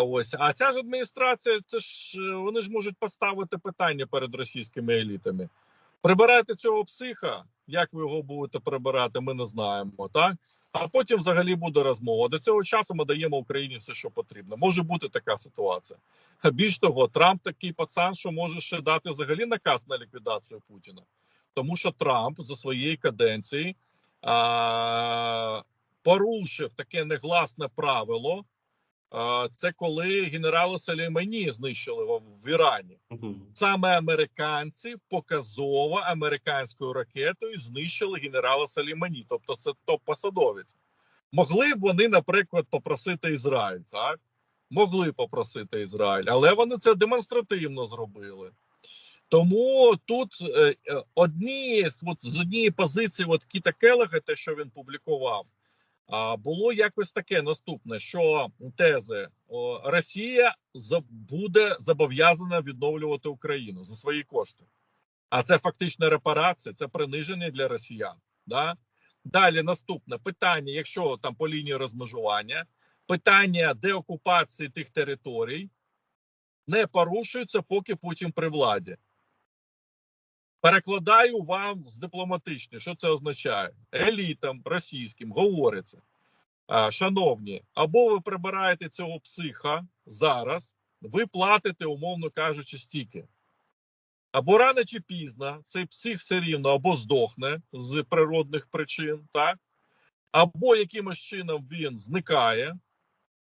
Ось а ця ж адміністрація, це ж е, вони ж можуть поставити питання перед російськими елітами. Прибирайте цього психа. Як ви його будете прибирати, ми не знаємо. Так а потім взагалі буде розмова. До цього часу ми даємо Україні все, що потрібно. Може бути така ситуація. А більш того, Трамп такий пацан, що може ще дати взагалі наказ на ліквідацію Путіна, тому що Трамп за своєї каденції а, порушив таке негласне правило. Це коли генерала Салімані знищили в, Ірані. Саме американці показово американською ракетою знищили генерала Салімані. Тобто, це топ-посадовець. Могли б вони, наприклад, попросити Ізраїль, так? Могли попросити Ізраїль, але вони це демонстративно зробили. Тому тут е, е, одні з от, з однієї позиції, от Кіта Келега, те, що він публікував, було якось таке наступне: що тези Росія буде зобов'язана відновлювати Україну за свої кошти. А це фактично репарація, це приниження для росіян. Да? Далі наступне питання: якщо там по лінії розмежування, питання деокупації тих територій не порушується, поки Путін при владі. Перекладаю вам з дипломатичної, що це означає? Елітам російським говориться. Шановні, або ви прибираєте цього психа зараз, ви платите, умовно кажучи, стільки. Або рано чи пізно цей псих все рівно або здохне з природних причин, так? або якимось чином він зникає.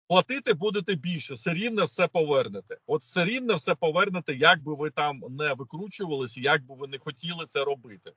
Платити будете більше, все рівно все повернете. От все рівно все повернете, як би ви там не викручувалися, як би ви не хотіли це робити.